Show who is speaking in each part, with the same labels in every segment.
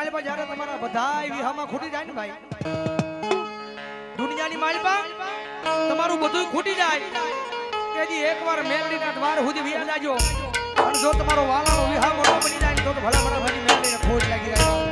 Speaker 1: માલિપા જ્યારે તમારા બધા વિહામાં ખૂટી જાય ને ભાઈ, દુનિયાની માલિપા તમારું બધું ખૂટી જાય. તેથી એકવાર મેલડીના દ્વાર સુધી વિયા જાજો. અને જો તમારો વાલાનો વિહા મોટો બની જાય તો ભલા ભલા ભાઈ મેલડીને ખોટ લાગી જાય.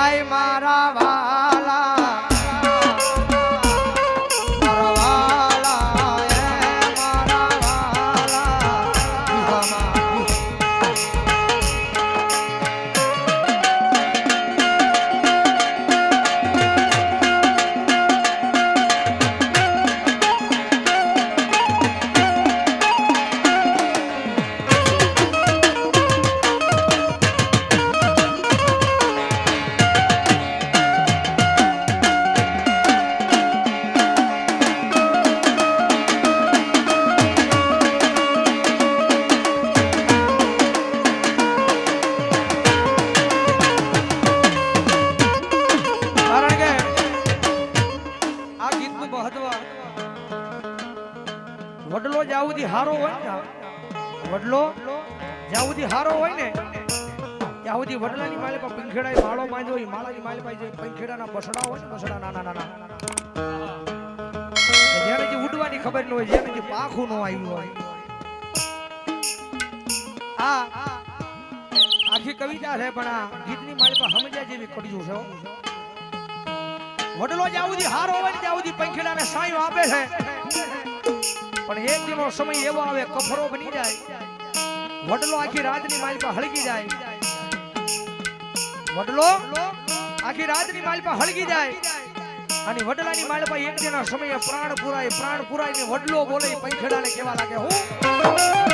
Speaker 1: આય મારા વાલા વડલો જ્યાં સુધી હારો હોય ને વડલો જ્યાં સુધી હારો હોય ને, ત્યાં સુધી વડલાની માલે પર પંખેડા માળો માંજો હોય માળાની માલે પાસે પંખેડાના બસડા હોય ને, બસડા નાના નાના. જેને જે ઉડવાની ખબર ન હોય, જેને જે પાખું ન આવ્યું હોય. આ આખી કવિતા છે, પણ આ ગીતની માલે પર સમજ્યા જેવી કડિયું છે વડલો જ્યાં સુધી હારો હોય ને, ત્યાં સુધી પંખીડાને સાયો આપે છે. પણ એક દિનો સમય એવો આવે, કફરો બની જાય. વડલો આખી રાતની માલ પર હળગી જાય. વડલો આખી રાતની માલ પર હળગી જાય. અને વડલાની માલ પર એક દિના સમયે પ્રાણ પુરાય પ્રાણ પુરાય ને વડલો બોલે પંખીડાને કેવા લાગે, હું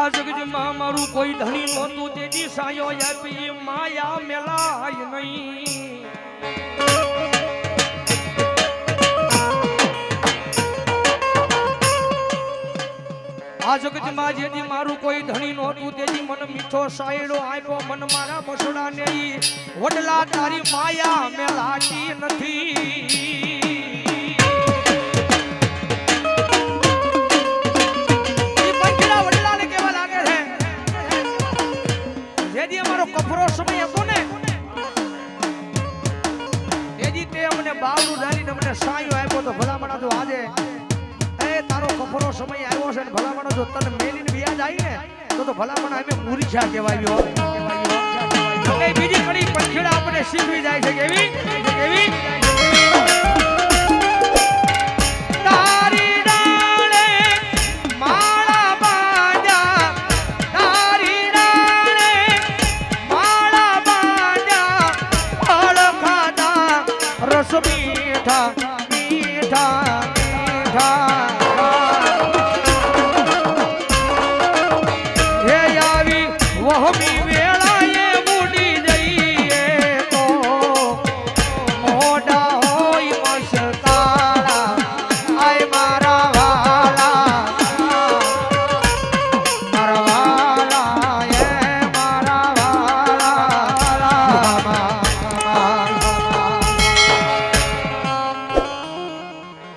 Speaker 1: આ જગજમાં મારું કોઈ ધણી નહોતું તેજી સાયો આપી માયા મેલાય નહીં. આ જગતમાં જેથી મારું કોઈ ધણી નહોતું, તેથી મન મીઠો સાયડો આપ્યો, મન મારા મસડા ને વડલા તારી માયા મેલાતી નથી. બાવડું સાયો આપ્યો તો ભલામણા જો આજે. એ તારો કપરો સમય આવ્યો છે ને ભલામણો જો તને મેલીને વ્યાજ આવી ને તો તો ભલામણ અમે મૂર્છા કહેવાયો. બીજી ઘણી પંખીડા આપણે શીખવી જાય છે કેવી કેવી